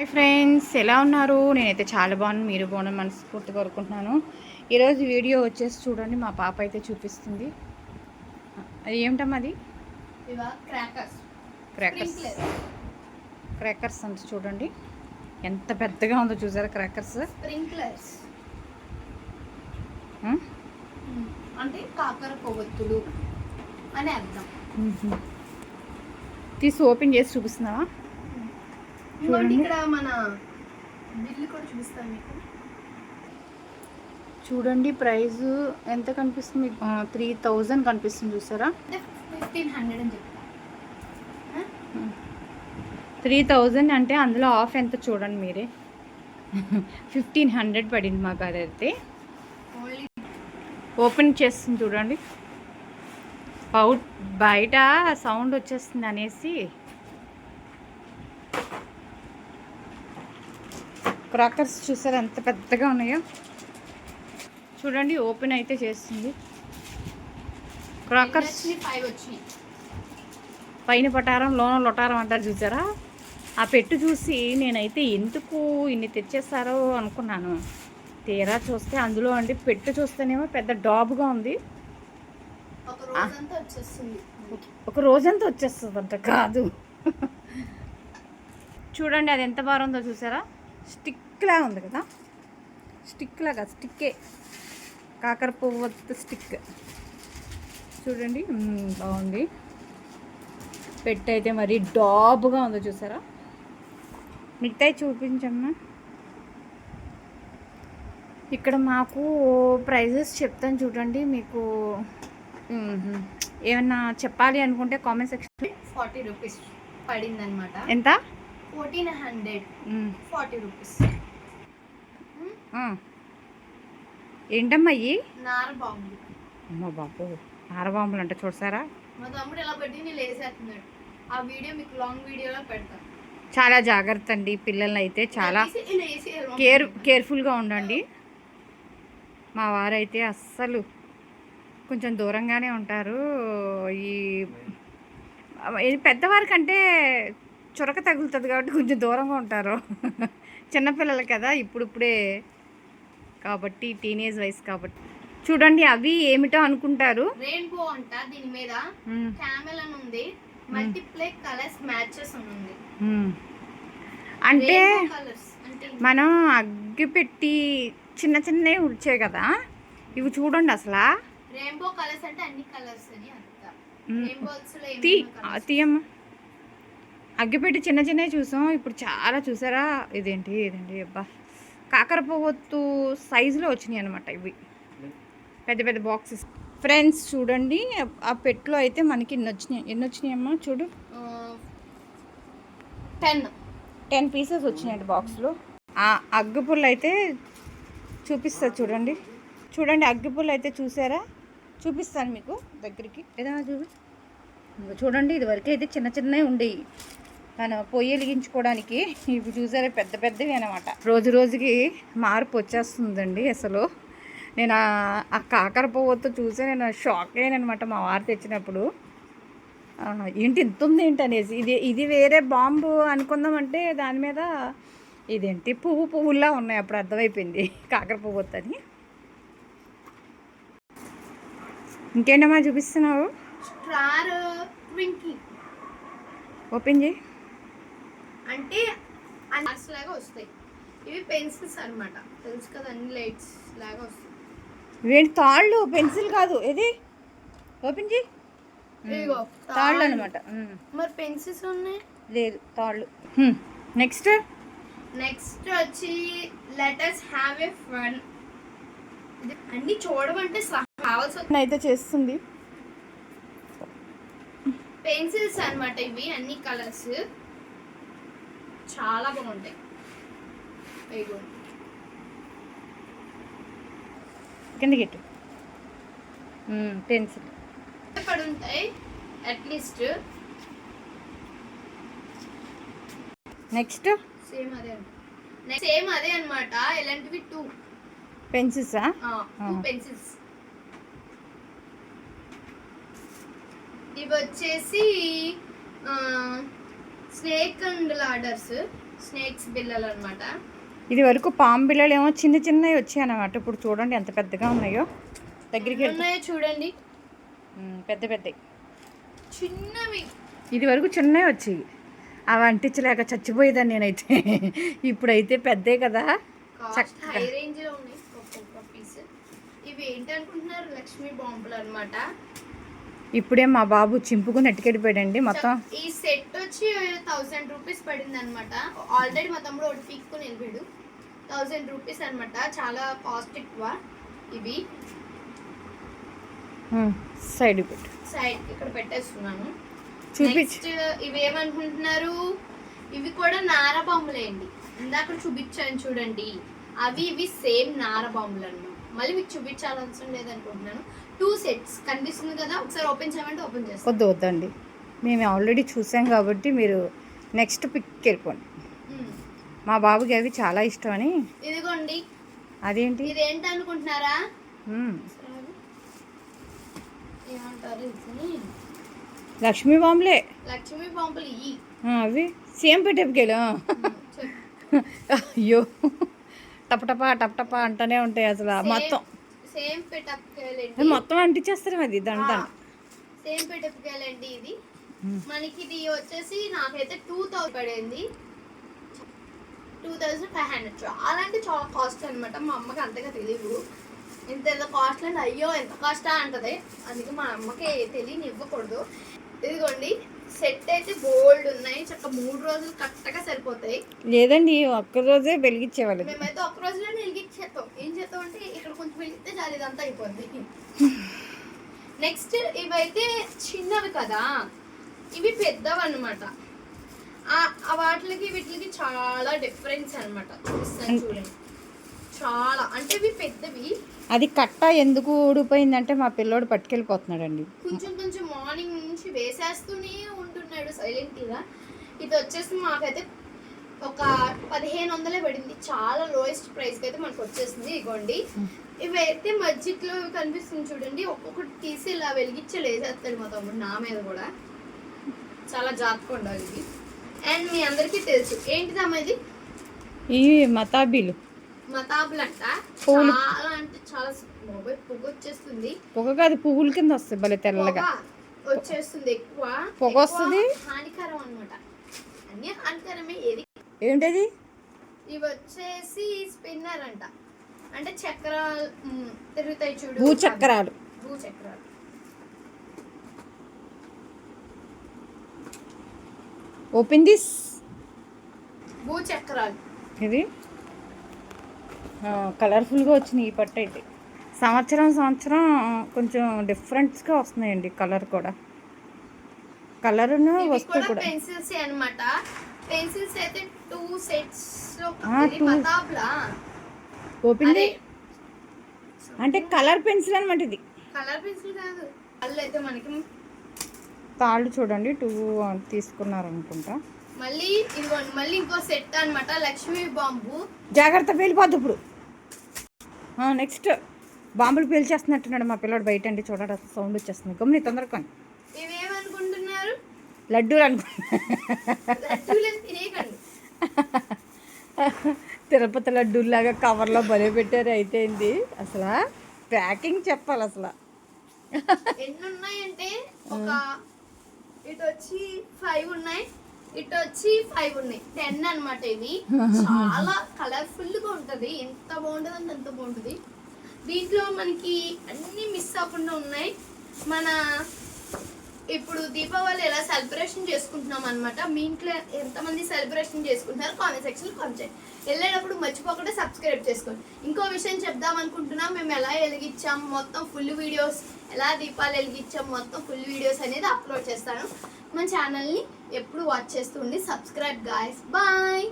Hi friends ఎలా ఉన్నారు? నేనైతే చాలా బాగున్నాను. మీరు బాగున్నాను మనస్ఫూర్తి కోరుకుంటున్నాను. ఈరోజు వీడియో వచ్చేసి చూడండి మా పాప అయితే చూపిస్తుంది. అది ఏమిటమ్మా అది? క్రాకర్స్ క్రాకర్స్ క్రాకర్స్ అంటే చూడండి. ఎంత పెద్దగా ఉందో చూసారా క్రాకర్స్ స్ప్రింక్లర్స్ అంటే కాకర కొవ్వొత్తులు అని అర్థం. తీసి ఓపెన్ చేసి చూపిస్తున్నావా? ఇంకోటి ఇక్కడ మన బిల్లు కూడా చూపిస్తాను మీకు. చూడండి ప్రైస్ ఎంత కనిపిస్తుంది? త్రీ థౌజండ్ కనిపిస్తుంది చూసారా? ఫిఫ్టీన్ హండ్రెడ్ అని చెప్తా. త్రీ థౌజండ్ అంటే అందులో ఆఫ్ ఎంత చూడండి మీరే. ఫిఫ్టీన్ హండ్రెడ్ పడింది మాకు అదైతే ఓపెన్ చేస్తుంది చూడండి. పౌట్ బయట సౌండ్ వచ్చేస్తుంది అనేసి. క్రాకర్స్ చూసారా? ఎంత పెద్దగా ఉన్నాయో? చూడండి ఓపెన్ అయితే చేస్తుంది. క్రాకర్స్ పైన పటారం లోన లొటారం అంటారు చూసారా? ఆ పెట్టు చూసి నేనైతే ఎందుకు ఇన్ని తెచ్చేస్తారో అనుకున్నాను. తీరా చూస్తే అందులో అండి పెట్టు చూస్తేనేమో పెద్ద డాబ్గా ఉంది. ఒక రోజంతా వచ్చేస్తుందంట కాదు. చూడండి అది ఎంత బాగా ఉందో చూసారా? స్టిక్లా ఉంది కదా? స్టిక్ లాగా స్టిక్కే. కాకర పువ్వు స్టిక్. చూడండి బాగుంది. పెట్టు అయితే మరి డాబ్గా ఉందో చూసారా? మిగతాయి చూపించమ్మా. ఇక్కడ మాకు ప్రైజెస్ చెప్తాను చూడండి మీకు. ఏమన్నా చెప్పాలి అనుకుంటే కామెంట్ సెక్షన్ ఫార్టీ రూపీస్ పడింది అనమాట ఎంత? Fourteen hundred. Forty rupees. ఏంటమ్మా ఇవి అమ్మ బాబు ఆరబాంబులు అంటే చూసారా? మా తమ్ముడు ఇలా పెట్టి నేను ఆ వీడియో మీకు లాంగ్ వీడియోలో పెడతాను చాలా జాగ్రత్త అండి పిల్లల్ని అయితే చాలా కేర్ కేర్ఫుల్గా ఉండండి. మా వారైతే అస్సలు కొంచెం దూరంగానే ఉంటారు. ఈ పెద్దవారి కంటే చురక తగులుతుంది కాబట్టి కొంచెం దూరంగా ఉంటారు. చిన్నపిల్లలు కదా ఇప్పుడిప్పుడే. కాబట్టి టీనేజ్ వయసు కాబట్టి. చూడండి అవి ఏమిటో అనుకుంటారు. రెయిన్బో అంట దీని మీద. క్యామెల్ అని ఉంది. మల్టీప్లే కలర్స్ మ్యాచెస్ ఉంది. అంటే మనం అగ్గి పెట్టి చిన్న చిన్నవి ఉడిచాయి కదా ఇవి చూడండి అసలు. రెయిన్బో కలర్స్ అంటే అన్ని కలర్స్ అని అర్థం. రెయిన్బోస్లో? తీయమ్మ. అగ్గిపెట్టి చిన్న చిన్నవి చూసాం. ఇప్పుడు చాలా చూసారా? ఇదేంటి? ఇదేంటి? అబ్బా! కాకర పువ్వొత్తు సైజులో వచ్చినాయి అనమాట ఇవి. పెద్ద పెద్ద బాక్సెస్. ఫ్రెండ్స్ చూడండి. ఆ పెట్టులో అయితే మనకి ఎన్ని వచ్చినాయి? ఎన్ని వచ్చినాయి అమ్మా చూడు టెన్ టెన్ పీసెస్ వచ్చినాయండి బాక్స్లో. ఆ అగ్గిపుల్ల అయితే చూపిస్తా చూడండి. చూడండి అగ్గిపుల్ల అయితే చూసారా? చూపిస్తాను మీకు దగ్గరికి. ఏదైనా చూపి ఇదిగో చూడండి ఇది వరకు అయితే చిన్న చిన్నవి ఉండేవి. మన పొయ్యి వెలిగించుకోవడానికి ఇవి చూసారా పెద్ద పెద్దవి అనమాట రోజు రోజుకి మార్పు వచ్చేస్తుందండి అసలు. నేను ఆ- కాకర పువ్వుతో చూసి నేను షాక్ అయ్యానమాట మా వారు తెచ్చినప్పుడు. ఏంటి ఇంత ఉంది ఏంటి అనేసి. ఇది ఇది వేరే బాంబు అనుకుందామంటే దాని మీద ఇదేంటి పువ్వు పువ్వుల్లా ఉన్నాయి. అప్పుడు అర్థమైపోయింది కాకర పువ్వు అని. ఇంకేంటమ్మా చూపిస్తున్నావు? ఓపెన్ చేయి. అంటే అన్ని లాగా వస్తాయి. ఇవి పెన్సిల్స్ అన్నమాట. తెలుసు కదా అన్ని లైట్స్ లాగా వస్తాయి. ఇవేంటి తాళ్ళు? పెన్సిల్ కాదు. ఏది? ఓపెన్ చేయి ఇదిగో తాళ్ళు. అనమాట మరి పెన్సిల్స్ ఉన్నాయి? లేదు తాళ్ళు. నెక్స్ట్? నెక్స్ట్ వచ్చి లెటర్స్ హ్యావ్ ఏ ఫన్ అన్ని చూడమంటే కావాల్సి అయితే చేస్తుంది. పెన్సిల్స్ అన్నమాట ఇవి అన్ని కలర్స్ చాలా బాగుంటాయి. ఇగో. కింద పెన్సిల్. పడి ఉంటాయి అట్లీస్ట్ నెక్స్ట్? సేమ్ అదే సేమ్ అదే అన్నమాట. ఇలాంటివి టూ పెన్సిల్సా టూ పెన్సిల్స్ ఇవి వచ్చేసి స్నేక్ అండ్ లాడర్స్ స్నేక్స్ బిల్లలు అనమాట ఇది వరకు పాము బిళ్ళలు ఏమో చిన్న చిన్నవి వచ్చాయి అన్నమాట ఇప్పుడు చూడండి ఎంత పెద్దగా ఉన్నాయో. దగ్గరికి ఉన్నాయో చూడండి. పెద్ద పెద్దవి. చిన్నవి. ఇది వరకు చిన్నవి వచ్చాయి అవి అంటించలేక చచ్చిపోయేదాన్ని నేనైతే. ఇప్పుడైతే పెద్దే కదా. హై ఉన్నాయి. పీస్. ఇవి ఏంటి అనుకుంటున్నారు లక్ష్మీ బాంబులు అనమాట ఇప్పుడే మా బాబు చింపుకుని ఎట్టుకెళ్ళిపోయాడండి మొత్తం ఈ సెట్ వచ్చి థౌసండ్ రూపీస్ పడింది అనమాట ఆల్రెడీ మా తమ్ముడు ఒకటి పీక్కుని వెళ్ళిపోయాడు. థౌసండ్ రూపీస్ అనమాట చాలా కాస్ట్ ఎక్కువ ఇవి. సైడ్ పెట్టు సైడ్ ఇక్కడ పెట్టేస్తున్నాను. చూపించు. నెక్స్ట్ ఇవి ఏమనుకుంటున్నారు ఇవి కూడా నార బాంబులే అండి. ఇందాక చూపించాను చూడండి. అవి ఇవి సేమ్ నార బాంబులు అన్నమాట మళ్ళీ మీకు చూపించాల్సిన లేదనుకుంటున్నాను. టూ సెట్స్ కనిపిస్తుంది కదా ఒకసారి ఓపెన్ చేయమంటే ఓపెన్ చేస్తాను వద్దు వద్దండి. మేము ఆల్రెడీ చూసాం కాబట్టి మీరు నెక్స్ట్ పిక్ వెళ్ళిపోండి. మా బాబుకి అవి చాలా ఇష్టం అని ఇదిగోండి. అదేంటి? ఇది ఏంటి అనుకుంటున్నారా ఏమంటారు లక్ష్మీ బాంబులే. లక్ష్మీ బాంబులు ఇవి అవి సేమ్ పెట్టేపుకెళ్ళు అయ్యో. టపటపా టపటపా అంటూనే ఉంటాయి అసలు మొత్తం. సేమ్ అది మొత్తం అంటించేస్తారు అది దండ. సేమ్ పెట్టప్పుకాయలండి ఇది. మనకి ఇది వచ్చేసి నాకైతే టూ థౌసండ్ పడింది. టూ థౌసండ్ ఫైవ్ హండ్రెడ్ చాలా అంటే చాలా కాస్ట్ అనమాట మా అమ్మకి అంతగా తెలియదు ఇంత ఎంత కాస్ట్ అంటే అయ్యో ఎంత కాస్టా అంటది. అందుకే మా అమ్మకి తెలియని ఇవ్వకూడదు ఇదిగోండి సెట్ అయితే గోల్డ్ ఉన్నాయి. చక్క మూడు రోజులు కరెక్ట్గా సరిపోతాయి. లేదండి ఒక్క రోజే వెలిగించేవాళ్ళు మేమైతే ఒక రోజులో వెలిగించేస్తాం ఏం చేస్తాం అంటే ఇక్కడ కొంచెం వెలిగితే చాలు ఇదంతా అయిపోద్ది. నెక్స్ట్ ఇవైతే చిన్నవి కదా. ఇవి పెద్దవి అనమాట ఆ వాటికి వీటికి చాలా డిఫరెన్స్ అనమాట చూపిస్తాను చూడండి. చాలా అంటే ఇవి పెద్దవి. అది కట్ట ఎందుకు ఊడిపోయిందంటే మా పిల్లోడు పట్టుకెళ్ళిపోతున్నాడండి. కొంచెం కొంచెం మార్నింగ్ నుంచి వేసేస్తూనే ఉంటున్నాడు సైలెంట్గా ఇది వచ్చేసి మాకైతే ఒక పదిహేను వందలే పడింది. చాలా లోయెస్ట్ ప్రైస్కి అయితే మనకు వచ్చేసింది ఇగోండి. ఇవైతే మధ్యలో కనిపిస్తుంది చూడండి. ఒక్కొక్కటి తీసి ఇలా వెలిగించి లేసేస్తాడు మా తమ్ముడు నా మీద కూడా. చాలా జాగ్రత్తగా ఉండాలి ఇది. అండ్ మీ అందరికీ తెలుసు. ఏంటిదమ్మా ఇది ఈ మతాబీలు. మతాబులు అంట. చాలా అంటే చాలా మొబైల్ పొగ వచ్చేస్తుంది. పొగ కాదు పువ్వుల కింద వస్తాయి భలే తెల్లగా. వచ్చేస్తుంది ఎక్కువ. పొగ వస్తుంది? హానికరం అన్నమాట. అన్ని హానికరమే. ఏది ఏంటది ఇవి వచ్చేసి స్పిన్నర్ అంట అంటే చక్రాలు తిరుగుతాయి చూడు. భూచక్రాలు. భూచక్రాలు. ఓపెన్ దిస్ భూచక్రాలు. ఇది? కలర్ఫుల్గా వచ్చినాయి ఈ పట్టు అయితే. సంవత్సరం సంవత్సరం కొంచెం డిఫరెంట్స్గా వస్తున్నాయండి కలర్ కూడా. కలర్ను ఇవి వస్తూ కూడా. పెన్సిల్స్ అన్నమాట. పెన్సిల్స్ అయితే టూ సెట్స్ ఓపెన్ అంటే కలర్ పెన్సిల్ అనమాట ఇది కలర్ పెన్సిల్ కాదు. వాళ్ళు అయితే మనకి తాళ్ళు చూడండి టూ తీసుకున్నారనుకుంటా. మళ్ళీ ఇదిగోండి మళ్ళీ ఇంకో సెట్ అన్నమాట లక్ష్మీ బాంబు. జాగ్రత్త వెళ్ళిపోద్దు ఇప్పుడు. నెక్స్ట్ బాంబులు పేల్చేస్తున్నట్టున్నాడు మా పిల్లడు బయట అండి చూడండి అసలు సౌండ్ వచ్చేస్తుంది. గమ్ని తొందరగా. ఇవేమనుకుంటున్నారు? లడ్డూలు అనుకో లడ్డూలను తినేయకండి. తిరుపతి లడ్డూలాగా కవర్లో భలే పెట్టారు అయితే అసలు ప్యాకింగ్ చెప్పాలి అసలు. ఎన్ని ఉన్నాయంటే ఒక ఇటు వచ్చి ఫైవ్ ఉన్నాయి ఇటు వచ్చి ఫైవ్ ఉన్నాయి. టెన్ అన్నమాట ఇవి. చాలా కలర్ఫుల్గా ఉంటది. ఎంత బాగుంటుంది అంటే ఎంత బాగుంటుంది. దీంట్లో మనకి అన్ని మిస్ అవ్వకుండా ఉన్నాయి. మన ఇప్పుడు దీపావళి ఎలా సెలబ్రేషన్ చేసుకుంటున్నాం అనమాట మీ ఇంట్లో ఎంతమంది సెలబ్రేషన్ చేసుకుంటున్నారు? కామెంట్ సెక్షన్ కామెంట్ చేయండి. వెళ్ళేటప్పుడు మర్చిపోకుండా సబ్స్క్రైబ్ చేసుకోండి. ఇంకో విషయం చెప్దాం అనుకుంటున్నాం. మేము ఎలా వెలిగించాం? మొత్తం ఫుల్ వీడియోస్ ఎలా దీపాలు వెలిగించాం? మొత్తం ఫుల్ వీడియోస్ అనేది అప్లోడ్ చేస్తాను. మన ఛానల్ని ఎప్పుడు వాచ్ చేస్తుండి సబ్స్క్రైబ్ గాయస్ బాయ్